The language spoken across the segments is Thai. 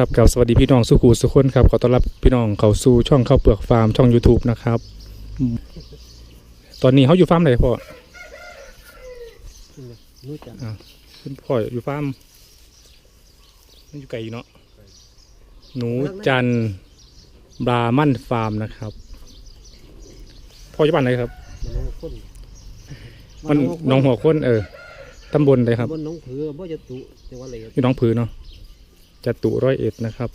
ครับกับสวัสดีพี่น้องสุขูสุขคนครับขอต้อนรับพี่น้องเข้าสู่ช่องข้าวเปลือกฟาร์มช่อง YouTube นะครับอืมตอนนี้เขาอยู่ฟาร์มไหนพ่อรู้จักคุณพ่ออยู่ฟาร์มมันอยู่ไกลอยู่เนาะหนูจันทร์บรามั่นฟาร์มนะครับพ่ออยู่บ้านไหนครับมันน้องคนมันหน้องหัวค้นเออตำบลใดครับบนน้องผือบ่จะตุจังหวัดอะไรอยู่หน้องผือเนาะ จตุร้อยเอ็ดนะครับ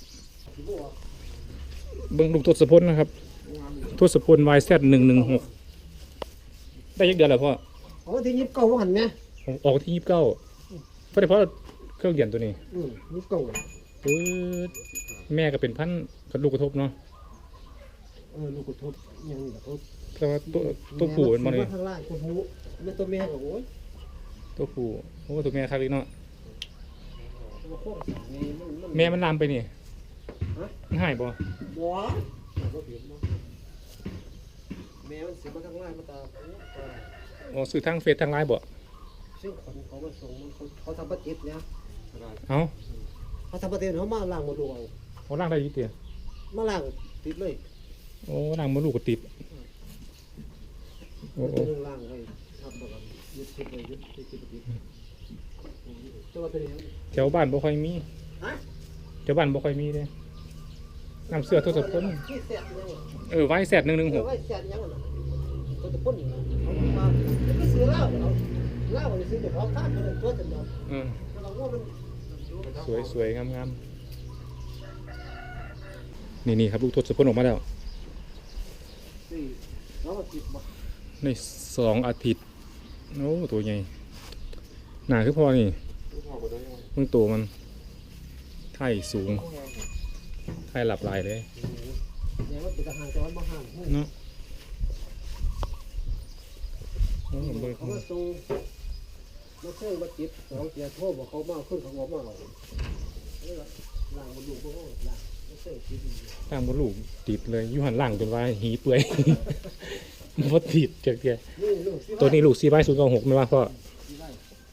เบิ้งลูกทศพลนะครับทศพลวายแซดหนึ่งหนึ่งหกได้ยักเดือนแล้วพ่ออ๋อที่ยิบเก่าว่าหันไหมออกที่ยี่สิบเก้าเพราะเฉพาะเครื่องเดียนตัวนี้อืมยิบเก่าปื๊ดแม่ก็เป็นพันธุ์กระลูกกระทบเนาะเออลูกกระทบยังนี่กระทบแต่ว่าตัวตัวผู้มันมาเลยข้างล่างตัวผู้แม่ตัวแม่ก็โอ้ยตัวผู้โอ้ตัวแม่คักเลยเนาะ แม่มันลามไปนี่ฮะมันหายบ่บ่บ่เปลี่ยนบ่แม่มันสิมาข้างล่างมาตาโอ้ยตาอ๋อสื่อทางเฟซทางไลน์บ่ซึ่งคนเขามาส่งมันเขาเขาทำปฏิทินเนี่ยเอ้าเขาทำปฏิทินเขามาล้างมาดูเอาเขาล่างได้อยี่เตียมาล้างติดเลยโอ้ล่างมาลูกก็ติดโอ้มันโอ้เป็นล่างไว้ทำแบบว่ายึดติดเลยยึดติดติดติ ดตัวตัวนี้แถวบ้านบ่ค่อยมีฮะแถวบ้านบ่ค่อยมีเด้น้ำเสื้อทศพลที่แสบยังเออไว้แซดหนึ่งหนึ่งหเออกไว้แสบยังน่ะตัวตะปุ่นเขามาแล้วก็ซื้อเหล้าเอาเหล้าเนี่ยซื้อแต่ของข้างกันเลยตัวจะนอนเออเราว่ามันสวยสวยงามงามนี่นี่ครับลูกทศพลออกมาแล้วสี่แล้วก็ติดมาในสองอาทิตย์โอ้ตัวใหญ่ หนาคือพอนี่เพิ่งตัวมันไข่สูงไข่หลับลายเลยเนี่ยมันเป็นทหารจอนมาห้ามเนาะโอ้เบิ่งเขามาส่งมาเครื่องมาติดสองเกียร์โทษบอกเขามาขึ้นเขาบอกมาเอาล่างมันดูพวกเขาล่างไม่ใช่ติดตามบนลูกติดเลยอยู่หันหลังจนว่าหีเปื่อยมดติดเจากเดียนี่ลูกสิตัวนี้ลูกซีไว้ศูนย์เก้าหกไม่ว่าพ่อ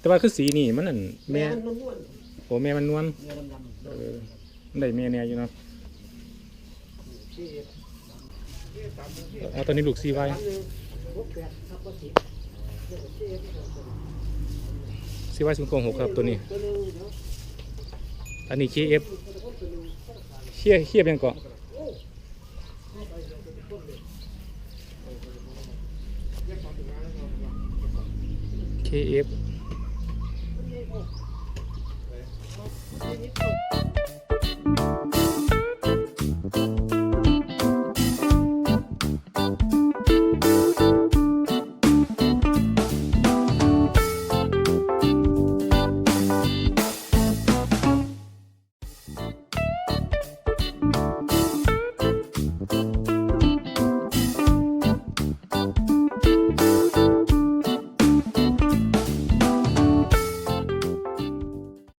แต่ว่าคือสีนี่มันนั่นแม่แม่มันนวลโอ้แม่มันนวลแม่ดำเออมันได้แม่แน่อยู่เนาะๆที่เอาตอนนี้ลูกซีไว้ สามหนึ่งหกแปดทับว่าสิบเนี่ยที่เอฟซีไว้ศูนย์เก้าหกครับตัวนี้ ตัวหนึงเดี๋ยวอันนี้ KF เคียเคียบยังเกาะ KF เ Дякую.